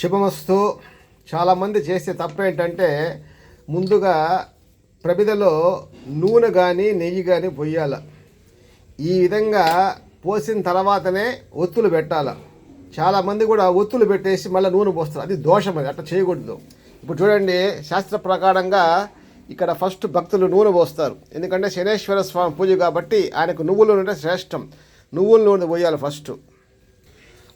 శుభమస్తు. చాలామంది చేసే తప్పు ఏంటంటే ముందుగా ప్రమిదలో నూనె కానీ నెయ్యి కానీ పొయ్యాల ఈ విధంగా పోసిన తర్వాతనే ఒత్తులు పెట్టాల. చాలామంది కూడా ఒత్తులు పెట్టేసి మళ్ళీ నూనె పోస్తారు. అది దోషం అది అట్లా చేయకూడదు. ఇప్పుడు చూడండి శాస్త్ర ప్రకారంగా ఇక్కడ ఫస్ట్ భక్తులు నూనె పోస్తారు. ఎందుకంటే శనేశ్వర స్వామి పూజ కాబట్టి ఆయనకు నువ్వుల నూనె శ్రేష్టం. నువ్వుల నూనె పోయాలి ఫస్ట్.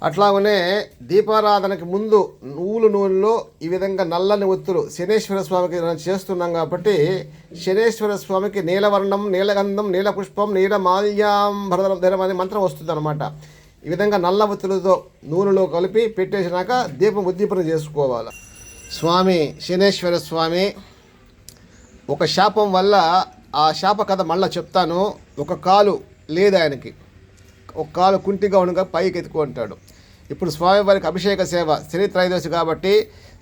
అట్లాగనే దీపారాధనకి ముందు నువ్వులు నూనెలో ఈ విధంగా నల్లని ఒత్తులు శనేశ్వర స్వామికి మనం చేస్తున్నాం కాబట్టి శనేశ్వర స్వామికి నీలవర్ణం నీలగంధం నీల పుష్పం నీల మాల్యాంబరధరం అనే మంత్రం వస్తుంది అనమాట ఈ విధంగా నల్ల ఒత్తులతో నూనెలో కలిపి పెట్టేసినాక దీపం ఉద్దీపన చేసుకోవాలి. స్వామి శనేశ్వర స్వామి ఒక శాపం వల్ల ఆ శాప కథ మళ్ళీ చెప్తాను. ఒక కాలు లేదు ఆయనకి. ఒక కాలు కుంటిగా ఉండగా పైకి ఎత్తుకుంటాడు ఇప్పుడు స్వామివారికి అభిషేక సేవ శని త్రయోదశి కాబట్టి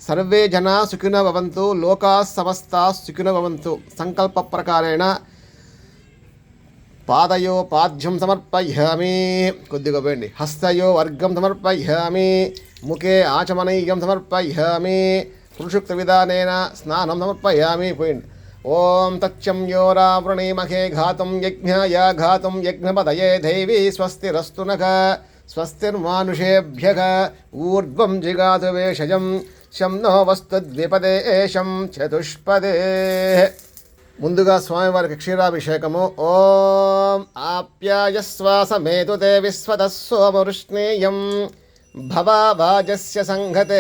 సర్వే జన సుఖిన భవంతు లోకా సమస్త సుఖిన భవంతు సంకల్ప ప్రకారేణ పాదయో పాద్యం సమర్పయామి. కొద్దిగా పోయండి. హస్తయో వర్గం సమర్పయామి. ముఖే ఆచమనీయం సమర్పయామి. పురుషుక్త విధానేన స్నానం సమర్పయామి. పోయింది ఓం తచ్చం యోరావృణీమహే ఘాతం యజ్ఞాయ ఘాతం యజ్ఞపదయే దైవీ స్వస్తిరస్తు నఖ స్వస్తిర్మానుషేభ్య ఊర్ధ్వం జిగాతు వేషజం శం నో వస్తు ద్విపదే ఏషం చతుష్పదే ముందుగా స్వామివారికి క్షీరాభిషేకము ఓం ఆప్యాయశ్వాసమేతు తే విశ్వత సోమవృష్ణేయం భవాజస్య సంఘతే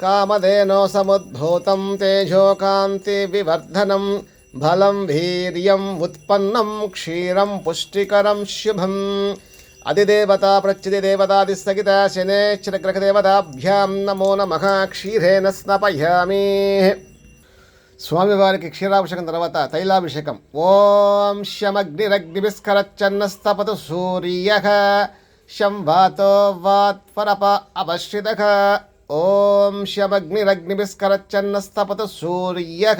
కామధేనో సముద్భూతం తేజోకాంతి వివర్ధనం బలం వీర్యం ఉత్పన్నం క్షీరం పుష్టికరం శుభం అధిదేవత ప్రత్యుదేవతాదిస్థగిత శనేశ్వరగ్రహదేవతాభ్యాం నమో నమః క్షీరేణ స్నపయామి స్వామివారికి క్షీరాభిషేకం తర్వాత తైలాభిషేకం ఓం శమగ్నిరగ్నిభిస్కరచ్చన్నస్తపతు సూర్య శం వాతో వాత్పరప అవశ్రిత ఓం శమగ్నిరగ్నిభిస్కరచ్చన్నస్తపతు సూర్య.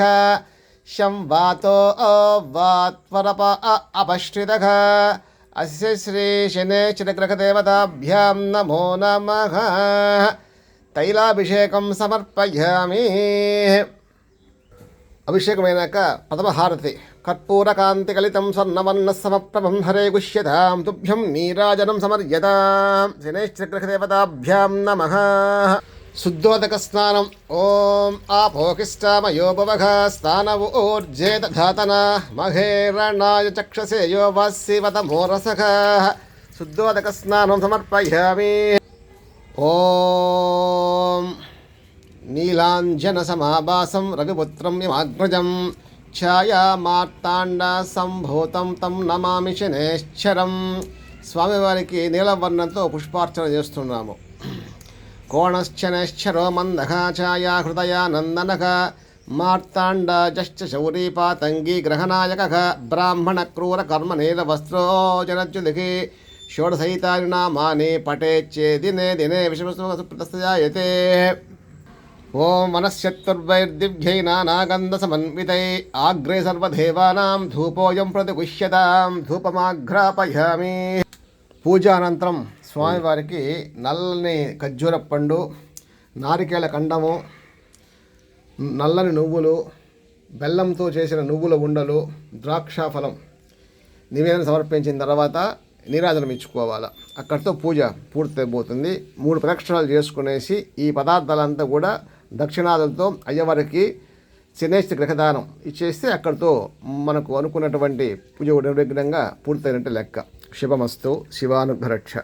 శం వాతో వాత్వరప అపశ్రిత. అస్య శ్రీ శనేశ్వరగ్రహదేవతాభ్యాం నమో నమ. తైలాభిషేకం సమర్పయామి. అభిషేకమైనాక ప్రథమహారతి. కర్పూరకాంతి కలితం స్వర్ణవర్ణ సమప్రభం హరే గుష్యతాం తుభ్యం నీరాజనం సమర్యతాం. శనేశ్వరగ్రహదేవతాభ్యాం నమ. శుద్ధోదక స్నానం ఓం ఆపోకిష్టామయోపవఘ స్థానవోర్జేత ధాతన మహేరణాయ చక్షసే యో వాస్యవత శుద్ధోదక స్నానం సమర్పయామి ఓం నీలాంజన సమాభాసం రవిపుత్రం ఇమాగ్రజం ఛాయామార్తాండ సంభూతం తం నమామి శనేశ్వరం స్వామివారికి నీలవర్ణంతో పుష్పార్చన చేస్తున్నాము। కోణశ్చనేశ్వరో మందః ఛాయా హృదయానందనః మార్తాండ జశ్చ శౌరీపాతంగీ గ్రహనాయక బ్రాహ్మణ క్రూర కర్మ నీల వస్త్రో జనజ్జులికి షోడశైతాని నామాని పటేచ్చే దినే దినే విషమసుప్రతస్థాయతే ఓం వనశ్చతుర్వైర్దివ్యై నానాగంధసమన్వితై ఆగ్రే సర్వదేవానాం ధూపోయం ప్రతిగుష్యతాం ధూపమాఘ్రాపయామి పూజ అనంతరం స్వామివారికి నల్లని ఖర్జూర పండు నారికేళ కండము నల్లని నువ్వులు బెల్లంతో చేసిన నువ్వుల ఉండలు ద్రాక్ష ఫలం నివేదన సమర్పించిన తర్వాత నీరాజనం ఇచ్చుకోవాలి. అక్కడితో పూజ పూర్తయిపోతుంది. మూడు ప్రదక్షిణాలు చేసుకునేసి ఈ పదార్థాలంతా కూడా దక్షిణాదులతో అయ్యవారికి శనేశ్వర గ్రహదానం ఇచ్చేస్తే అక్కడితో మనకు అనుకున్నటువంటి పూజ నిర్విఘ్నంగా పూర్తయినట్టు లెక్క. శుభమస్తు శివానుగ్రహ